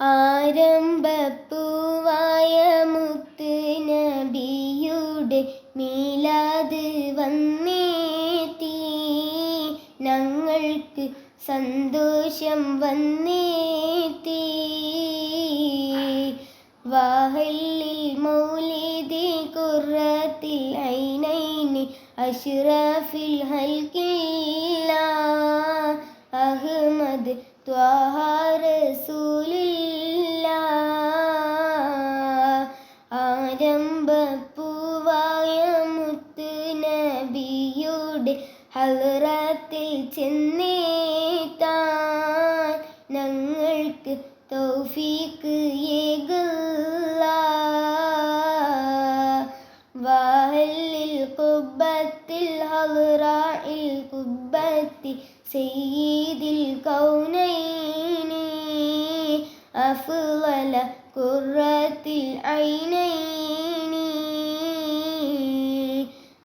ആരംഭപ്പൂവായ മുത്ത് നബിയുടെ മീലാത് വന്നേത്തി ഞങ്ങൾക്ക് സന്തോഷം വന്നേത്തി വാഹല്ലിൽ മൗലിതി കുറത്തിൽ ഐനൈനി അഷ്റഫിൽ ഹൽക്കില്ല. അഹമ്മദ് ത്വാഹ റസൂലില്ല ആരംഭപ്പൂവായ മുത്ത് നബിയുടെ ഹലറത്തിൽ ചെന്നേത്താൻ ഞങ്ങൾക്ക് തൗഫീക്ക് ഏകല്ല. വാഹലിൽ കുബത്തിൽ ഹലറായിൽ കുബത്തി സയ്യിദിൽ കൗനൈനി അഫ്ളല കുറത്തിൽ ഐനൈനി